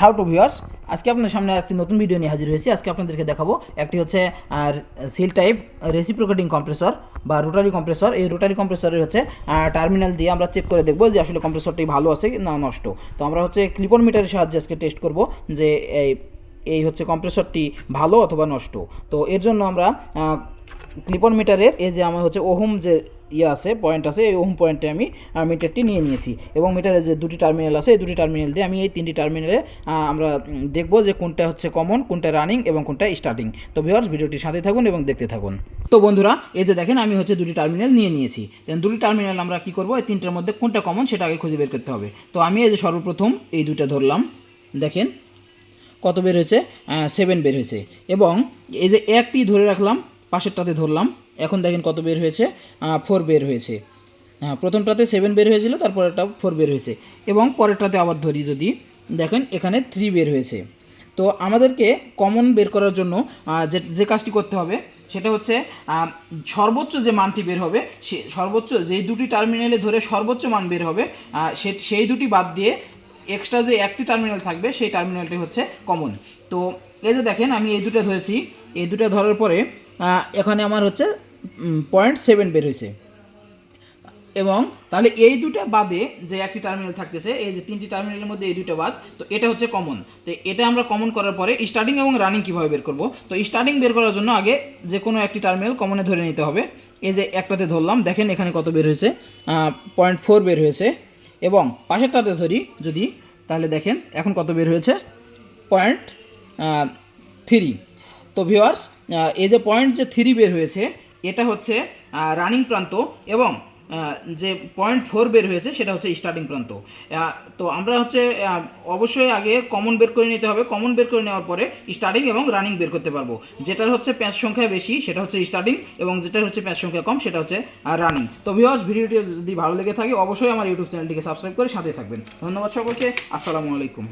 How to viewers, আজকে আপনার সামনে একটি নতুন ভিডিও নিয়ে হাজির হয়েছি। আজকে আপনাদেরকে দেখাবো একটি হচ্ছে সিল টাইপ রেসিপ্রোকেটিং কম্প্রেসর বা রোটারি কম্প্রেসর এই রোটারি কম্প্রেসরের হচ্ছে টার্মিনাল দিয়ে আমরা চেক করে দেখব যে আসলে কম্প্রেসরটি ভালো আছে না নষ্ট। তো আমরা হচ্ছে ক্লিপন মিটারের সাহায্যে আজকে টেস্ট করব যে এই এই হচ্ছে কম্প্রেসরটি ভালো অথবা নষ্ট। তো এর জন্য আমরা ক্লিপন মিটারের এই যে আমার হচ্ছে ওহম যে ইয়ে আছে পয়েন্ট আছে, এই ওহম পয়েন্টে আমি মিটারটি নিয়ে নিয়েছি। এবং মিটারের যে দুটি টার্মিনাল আছে, এই দুটি টার্মিনাল দিয়ে আমি এই তিনটি টার্মিনালে আমরা দেখব যে কোনটা হচ্ছে কমন কোনটা রানিং এবং কোনটা স্টার্টিং তো ভিউয়ার্স ভিডিওটির সাথে থাকুন এবং দেখতে থাকুন। তো বন্ধুরা, এই যে দেখেন, আমি হচ্ছে দুটি টার্মিনাল নিয়ে নিয়েছি। দুটি টার্মিনাল আমরা কী করব? এই তিনটার মধ্যে কোনটা কমন সেটা আগে খুঁজে বের করতে হবে। তো আমি এই যে সর্বপ্রথম এই দুইটা ধরলাম। দেখেন, কত বের হয়েছে? সেভেন বের হয়েছে। এবং এই যে একটি ধরে রাখলাম পাশেরটাতে ধরলাম। এখন দেখেন কত বের হয়েছে। ফোর বের হয়েছে। হ্যাঁ প্রথমটাতে সেভেন বের হয়েছিল, তারপরেরটা ফোর বের হয়েছে। এবং পরেরটাতে আবার ধরি যদি, দেখেন এখানে থ্রি বের হয়েছে। তো আমাদেরকে কমন বের করার জন্য যে যে কাজটি করতে হবে, সেটা হচ্ছে সর্বোচ্চ যে মানটি বের হবে, সে, সর্বোচ্চ যেই দুটি টার্মিনালে ধরে সর্বোচ্চ মান বের হবে সে, সেই দুটি বাদ দিয়ে এক্সট্রা যে একটি টার্মিনাল থাকবে, সেই টার্মিনালটি হচ্ছে কমন তো এই যে দেখেন, আমি এই দুটো ধরেছি। এই দুটো ধরার পরে এখানে আমার হচ্ছে পয়েন্ট সেভেন বের হয়েছে। এবং তাহলে এই দুটো বাদে যে একটি টার্মিনাল থাকতেছে, এই যে তিনটি টার্মিনালের মধ্যে এই দুটো বাদ, তো এটা হচ্ছে কমন তো এটা আমরা কমন করার পরে স্টার্টিং এবং রানিং কীভাবে বের করব? তো স্টার্টিং বের করার জন্য আগে যে কোনো একটি টার্মিনাল কমনে ধরে নিতে হবে। এই যে একটাতে ধরলাম, দেখেন এখানে কত বের হয়েছে? পয়েন্ট ফোর বের হয়েছে। এবং পাশেরটাতে ধরি যদি, তাহলে দেখেন এখন কত বের হয়েছে? পয়েন্ট থ্রি তো ভিওয়ার্স এই যে পয়েন্ট যে থ্রি বের হয়েছে, এটা হচ্ছে রানিং প্রান্ত এবং যে পয়েন্ট ফোর বের হয়েছে, সেটা হচ্ছে স্টার্টিং প্রান্ত। তো আমরা হচ্ছে অবশ্যই আগে কমন বের করে নিতে হবে। কমন বের করে নেওয়ার পরে স্টার্টিং এবং রানিং বের করতে পারব। যেটার হচ্ছে প্যাঁচ সংখ্যা বেশি, সেটা হচ্ছে স্টার্টিং এবং যেটার হচ্ছে প্যাঁচ সংখ্যা কম, সেটা হচ্ছে রানিং তো ভিওয়ার্স ভিডিওটি যদি ভালো লেগে থাকে, অবশ্যই আমার ইউটিউব চ্যানেলটিকে সাবস্ক্রাইব করে সাথে থাকবেন। ধন্যবাদ সকলকে। আসসালামু আলাইকুম।